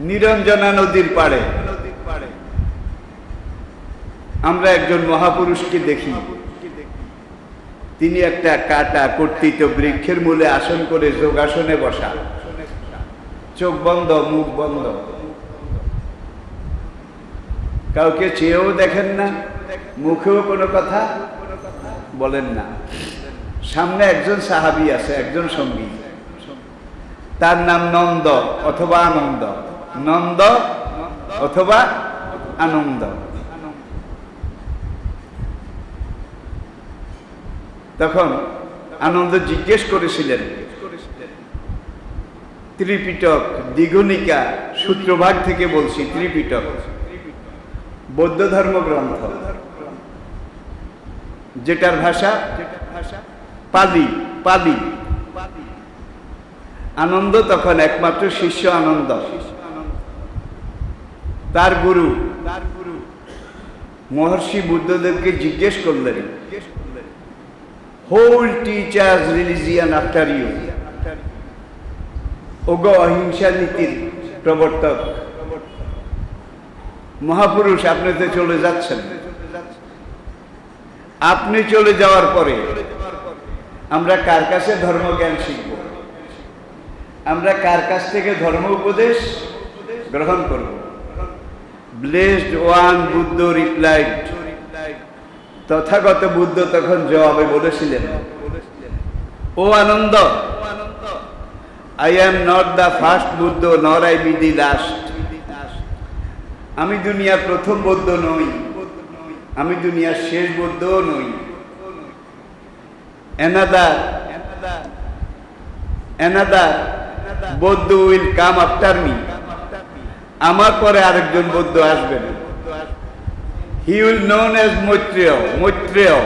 নিরঞ্জনা নদীর পাড়ে। আমরা একজন মহাপুরুষকে দেখি। তিনি একটা কাটা কর্তৃত বৃক্ষের মূলে আসন করে যোগাসনে বসা। চোখ বন্ধ, মুখ বন্ধ। কাউকে চেয়েও দেখেন না, মুখেও কোনো কথা বলেন না। সামনে একজন সাহাবি আছে, একজন সঙ্গী। তার নাম নন্দ অথবা আনন্দ। নন্দ অথবা আনন্দ। তখন আনন্দ জিজ্ঞেস করেছিলেন, ত্রিপিটক দ্বিগুণিকা সূত্রভাগ থেকে বলছি, ত্রিপিটক। বৌদ্ধ ধর্ম গ্রন্থ, যেটার ভাষা পালি পালি। আনন্দ তখন একমাত্র শিষ্য আনন্দ। তার গুরু তার গুরু। মহর্ষি বুদ্ধদেবকে জিজ্ঞেস করলেন who'll teach us religion after you ওগ অহিংসা নীতির প্রবর্তক। মহাপুরুষ, আপনি তো চলে যাচ্ছেন। আপনি চলে যাওয়ার পরে আমরা কার কাছে ধর্মজ্ঞান শিখব? আমরা কার কাছ থেকে ধর্ম উপদেশ গ্রহণ করব? Blessed one Buddha replied Tathagata Buddha তখন জবাবে বলেছিলেন, ও Ananda I am not the first Buddha nor I be the last আমি দুনিয়ার প্রথম বৌদ্ধ নই, আমি দুনিয়ার শেষ বৌদ্ধ নই। Another another Buddha will come after me আমার পরে আরেকজন বৌদ্ধ আসবেন he will known as Maitreya Maitreya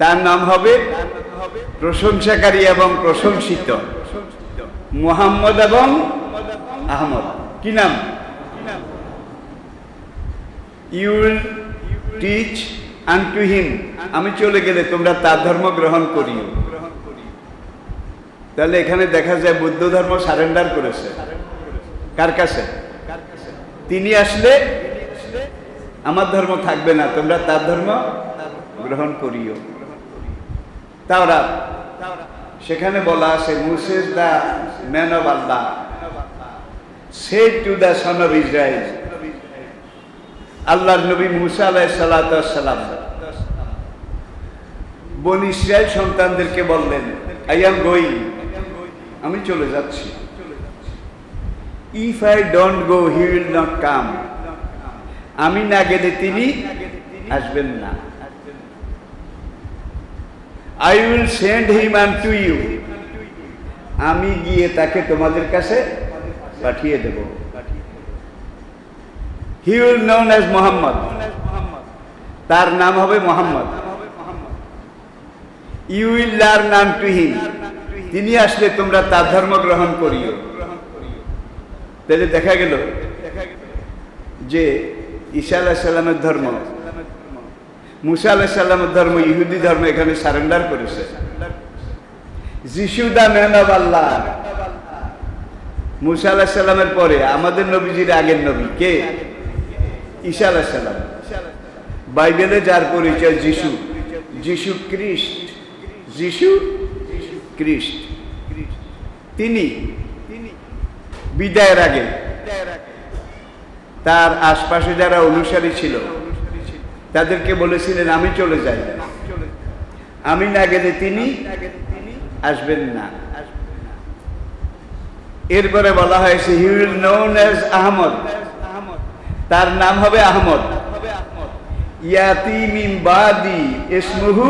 তার নাম হবে প্রশংসাকারী এবং প্রশংসিত। মোহাম্মদ এবং আহমদ। কি নাম? You will teach unto him আমি চলে গেলে তোমরা তার ধর্ম গ্রহণ করিও। তাহলে এখানে দেখা যায় বৌদ্ধ ধর্ম সারেন্ডার করেছে। কার কাছে? তিনি আসলে আমার ধর্ম থাকবে না, তোমরা তার ধর্ম গ্রহণ করিও। তাওরা সেখানে বলা আছে Moses the man of Allah, said to the son of Israel আল্লাহর নবী মুসা আলাই সালাম বন ইসরায়েল সন্তানদেরকে বললেন, আই এম গোয়িং, আমি চলে যাচ্ছি। If I don't go he will not come আমি না গেলে তিনি আসবেন না। I will send him unto you আমি গিয়ে তাকে তোমাদের কাছে পাঠিয়ে দেব। He will known as Muhammad তার নাম হবে Muhammad you will learn unto him তিনি আসলে তোমরা তার ধর্ম গ্রহণ করিও। তাহলে দেখা গেল যে ঈশা আলাহ সাল্লামের ধর্ম, মুসা আলাহ সাল্লামের ধর্ম, ইহুদি ধর্ম এখানে সারেন্ডার করেছে। যিশু দা অফ আল্লাহ। মুসা আলাহ সাল্লামের পরে আমাদের নবীজির আগের নবী কে? ঈশা আলাহ সাল্লাম বাইবেলে যার পরিচয় যিশু যিশু খ্রিস্ট যিশু খ্রিস্ট। তিনি বিদায়ের আগে। তার আশপাশে যারা অনুসারী ছিল, তাদেরকে বলেছিলেন, আমি চলে যাই। আমি না গেলে তিনি আসবেন না। এরপরে বলা হয়েছে he will known as Ahmad তার নাম হবে আহমদ। ইয়াতি মিম বাদি ইসমুহু।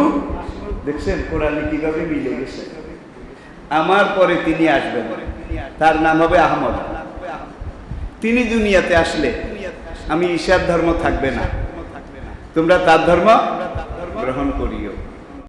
দেখছেন, কোরআনে কীভাবে মিলে গেছে? আমার পরে তিনি আসবেন। তার নাম হবে আহমদ। তিনি দুনিয়াতে আসলে আমি ঈশার ধর্ম থাকবে না। তোমরা তার ধর্ম গ্রহণ করিও।